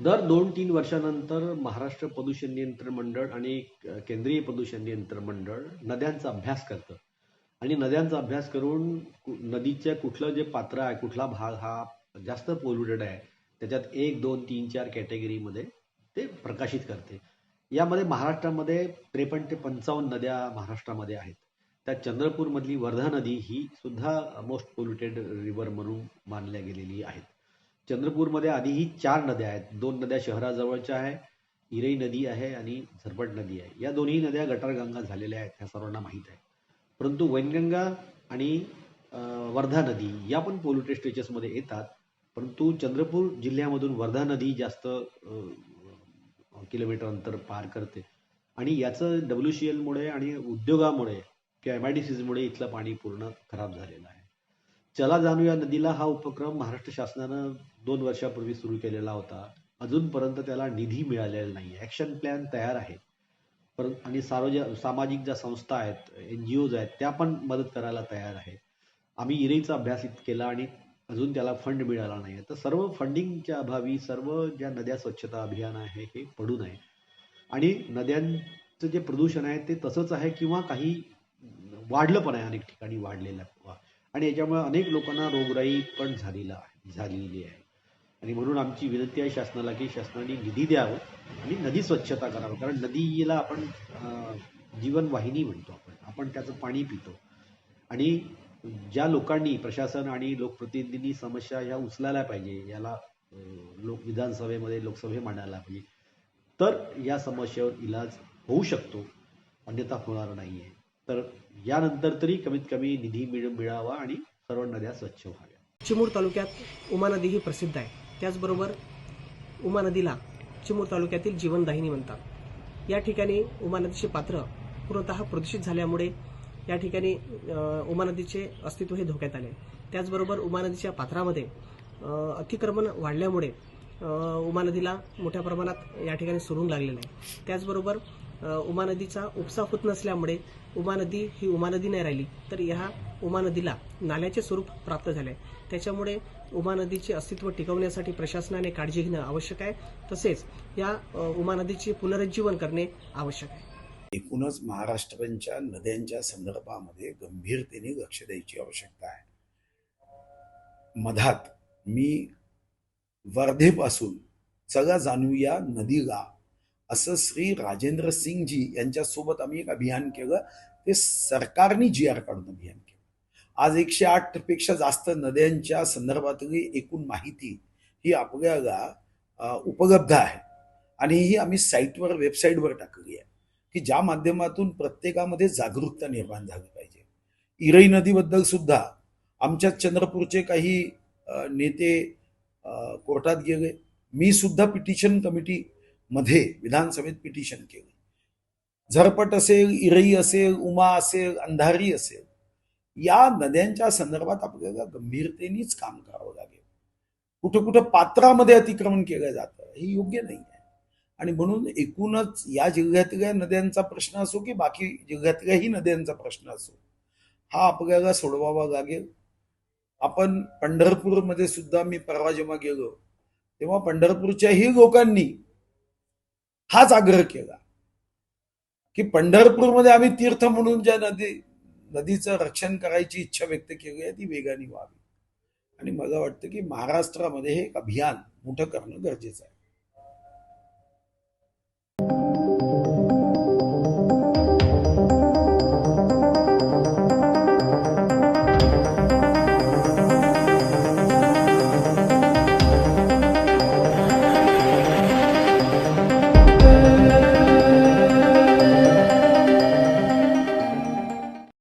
दर दोन तीन वर्षानंतर महाराष्ट्र प्रदूषण नियंत्रण मंडळ आणि केंद्रीय प्रदूषण नियंत्रण मंडळ नद्यांचा अभ्यास करतं. आणि नद्यांचा अभ्यास करून कु- नदीच्या कुठलं जे पात्र आहे कुठला भाग हा जास्त पोल्युटेड आहे त्याच्यात एक दोन तीन चार कॅटेगरीमध्ये ते प्रकाशित करते. यामध्ये महाराष्ट्रामध्ये त्रेपन्न ते पंचावन्न नद्या महाराष्ट्रामध्ये आहेत. त्यात चंद्रपूरमधली वर्धा नदी ही सुद्धा मोस्ट पोल्युटेड रिव्हर म्हणून मानल्या गेलेली आहेत. चंद्रपूरमध्ये आधीही चार नद्या आहेत. दोन नद्या शहराजवळच्या आहे इरई नदी आहे आणि झरपट नदी आहे. या दोन्ही नद्या गटारगंगा झालेल्या आहेत ह्या सर्वांना माहीत आहे. परंतु वैनगंगा आणि वर्धा नदी या पण पोल्युटेड स्टेचेसमध्ये येतात. परंतु चंद्रपूर जिल्ह्यामधून वर्धा नदी जास्त किलोमीटर अंतर पार करते. आणि याचं डब्ल्यू सी एलमुळे आणि उद्योगामुळे किंवा एम आय डी सीजमुळे इथलं पाणी पूर्ण खराब झालेलं आहे. चला जाणूया नदीला हा उपक्रम महाराष्ट्र शासनानं दोन वर्षापूर्वी सुरू केलेला होता. अजूनपर्यंत त्याला निधी मिळालेला नाही ॲक्शन प्लॅन तयार आहे. परंतु आणि सार्वज सामाजिक ज्या संस्था आहेत एन जी ओज आहेत त्या पण मदत करायला तयार आहेत. आम्ही इरेचा अभ्यास इत- केला आणि अजून त्याला फंड मिळाला नाही तर सर्व फंडिंगच्या अभावी सर्व ज्या नद्या स्वच्छता अभियान आहे हे पडून आहे आणि नद्यांचं जे प्रदूषण आहे ते तसंच आहे किंवा काही वाढलं पण आहे अनेक ठिकाणी वाढलेलं आहे. आणि याच्यामुळे अनेक लोकांना रोगराई पण झालेला आहे झालेली आहे. आणि म्हणून आमची विनंती आहे शासनाला की शासनाने निधी द्यावं आणि नदी स्वच्छता करावं. कारण नदीला आपण जीवनवाहिनी म्हणतो आपण. आपण त्याचं पाणी पितो. आणि ज्या लोकांनी प्रशासन आणि लोकप्रतिनिधींनी समस्या ह्या उचलायला पाहिजे याला लोक विधानसभेमध्ये लोकसभे मांडायला पाहिजे तर या समस्येवर इलाज होऊ शकतो. अन्यथा होणार नाही आहे तर यानंतर तरी कमीत कमी निधी मिळ मिळावा आणि सर्व नद्या स्वच्छ व्हाव्या. चिमूर तालुक्यात उमा नदी ही प्रसिद्ध आहे. त्याचबरोबर उमा नदीला चिमूर तालुक्यातील जीवनदाहिनी म्हणतात. या ठिकाणी उमा नदीचे पात्र पूर्णतः प्रदूषित झाल्यामुळे या ठिकाणी उमा नदीचे अस्तित्व हे धोक्यात आले. त्याचबरोबर उमा नदीच्या पात्रामध्ये अतिक्रमण वाढल्यामुळे उमा नदीला मोठ्या प्रमाणात या ठिकाणी सुरून लागलेलं आहे. त्याचबरोबर उमा नदीचा उपसा होत नसल्यामुळे उमा नदी ही उमा नदी नाही राहिली तर ह्या उमा नदीला नाल्याचे स्वरूप प्राप्त झाले त्याच्यामुळे उमा नदीचे अस्तित्व टिकवण्यासाठी प्रशासनाने काळजी घेणं आवश्यक आहे. तसेच या उमा नदीचे पुनरुज्जीवन करणे आवश्यक आहे. एकूणच महाराष्ट्रांच्या नद्यांच्या संदर्भामध्ये गंभीरतेने लक्ष द्यायची आवश्यकता आहे. मधात मी वर्धेपासून सगळा जाणूया नदीला असं श्री राजेंद्र सिंगजी यांच्यासोबत आम्ही एक अभियान केलं. ते सरकारने जी आर काढून अभियान केलं. आज एकशे आठपेक्षा जास्त नद्यांच्या संदर्भातली एकूण माहिती ही आपल्याला उपलब्ध आहे. आणि ही आम्ही साईटवर वेबसाईटवर टाकली आहे. की ज्या माध्यमातून प्रत्येकामध्ये जागरूकता निर्माण झाली पाहिजे. इरई नदीबद्दल सुद्धा आमच्या चंद्रपूरचे काही नेते कोर्टात गेले. मी सुद्धा पिटिशन मध्ये विधानसभेत पिटिशन केलं. झरपट असेल इरई असेल उमा असेल अंधारी असेल या नद्यांच्या संदर्भात आपल्याला गंभीरतेनेच काम करावं लागेल. कुठं कुठं पात्रामध्ये अतिक्रमण केलं जातं हे योग्य नाही आहे. आणि म्हणून एकूणच या जिल्ह्यातल्या नद्यांचा प्रश्न असो की बाकी जिल्ह्यातल्याही नद्यांचा प्रश्न असो हा आपल्याला सोडवावा लागेल. आपण पंढरपूरमध्ये सुद्धा मी परवा जेव्हा गेलो तेव्हा पंढरपूरच्याही लोकांनी हाच आग्रह केला. की पंढरपूरमध्ये आम्ही तीर्थ म्हणून ज्या नदी नदीचं रक्षण करायची इच्छा व्यक्त केली आहे ती वेगाने व्हावी. आणि मला वाटतं की महाराष्ट्रामध्ये हे एक अभियान मोठं करणं गरजेचं आहे.